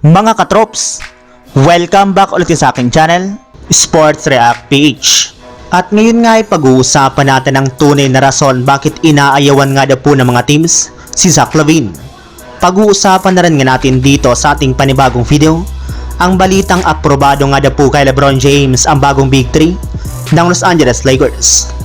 Mga katrops, welcome back ulit sa aking channel, Sports React PH. At ngayon nga ay pag-uusapan natin ang tunay na rason bakit inaayawan nga daw po ng mga teams si Zach Lavine. Pag-uusapan na rin nga natin dito sa ating panibagong video, ang balitang aprobado nga daw po kay Lebron James ang bagong Big 3 ng Los Angeles Lakers.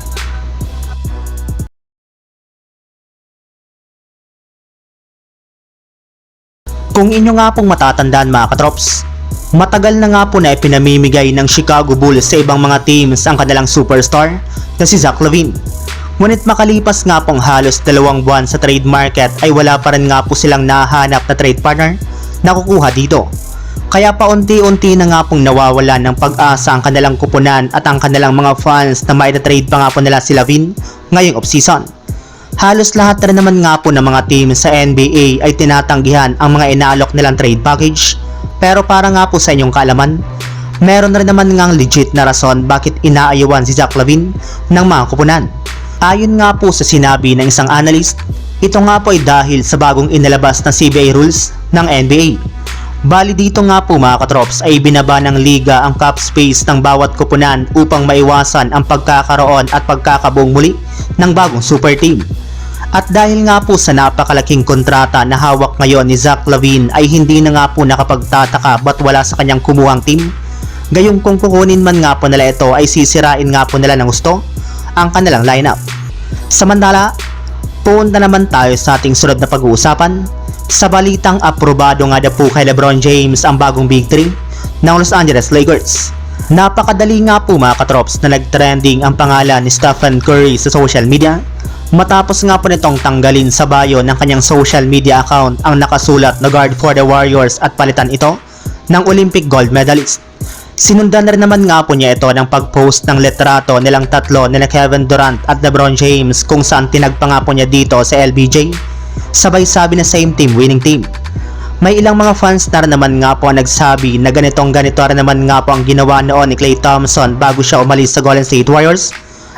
Kung inyo nga pong matatandaan mga katrops, matagal na nga po na ipinamimigay ng Chicago Bulls sa ibang mga teams ang kanilang superstar na si Zach Lavine. Ngunit makalipas nga pong halos dalawang buwan sa trade market ay wala pa rin nga po silang nahanap na trade partner na kukuha dito. Kaya paunti-unti na nga pong nawawalan ng pag-asa ang kanilang kupunan at ang kanilang mga fans na may trade pa nga po nila si Lavine ngayong offseason. Halos lahat na naman nga po ng mga team sa NBA ay tinatanggihan ang mga inaalok nilang trade package. Pero para nga po sa inyong kaalaman, meron na rin naman ngang legit na rason bakit inaayawan si Zach Lavine ng mga kupunan. Ayon nga po sa sinabi ng isang analyst, ito nga po ay dahil sa bagong inilabas na CBA rules ng NBA. Bali dito nga po mga katrops ay binaba ng liga ang cap space ng bawat kupunan upang maiwasan ang pagkakaroon at pagkakabuong muli ng bagong super team. At dahil nga po sa napakalaking kontrata na hawak ngayon ni Zach Lavine ay hindi na nga po nakapagtataka ba't wala sa kanyang kumuhang team. Gayong kung kukunin man nga po nila ito ay sisirain nga po nila ng gusto ang kanilang lineup. Samantala, punta naman tayo sa ating sunod na pag-uusapan sa balitang aprobado nga daw po kay Lebron James ang bagong Big 3 ng Los Angeles Lakers. Napakadali nga po mga katrops na nag-trending ang pangalan ni Stephen Curry sa social media matapos nga po nitong tanggalin sa bio ng kanyang social media account ang nakasulat na guard for the Warriors at palitan ito ng Olympic gold medalist. Sinundan na rin naman nga po niya ito ng pag-post ng letrato nilang tatlo nila Kevin Durant at LeBron James kung saan tinagpa nga po niya dito sa LBJ. Sabay sabi na same team, winning team. May ilang mga fans na naman nga po ang nagsabi na ganitong ganito rin naman nga po ang ginawa noon ni Klay Thompson bago siya umalis sa Golden State Warriors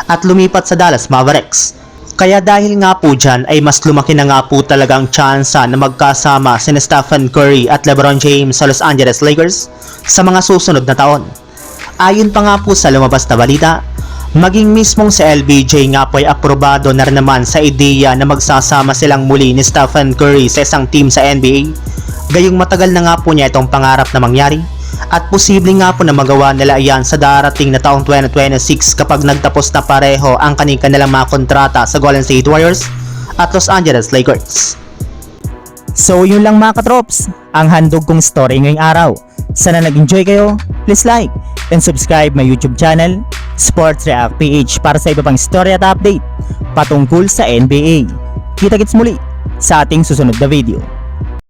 at lumipat sa Dallas Mavericks. Kaya dahil nga po dyan ay mas lumaki na nga po talagang tsansa na magkasama si Stephen Curry at LeBron James sa Los Angeles Lakers sa mga susunod na taon. Ayon pa nga po sa lumabas na balita, maging mismong si LBJ nga po ay aprobado na rin naman sa ideya na magsasama silang muli ni Stephen Curry sa isang team sa NBA. Gayong matagal na nga po niya itong pangarap na mangyari at posible nga po na magawa nila iyan sa darating na taong 2026 kapag nagtapos na pareho ang kanilang mga kontrata sa Golden State Warriors at Los Angeles Lakers. So yun lang mga katrops, ang handog kong story ngayong araw. Sana nag-enjoy kayo, please like and subscribe my YouTube channel, Sports React PH para sa iba pang story at update patungkol sa NBA. Kita-kits muli sa ating susunod na video.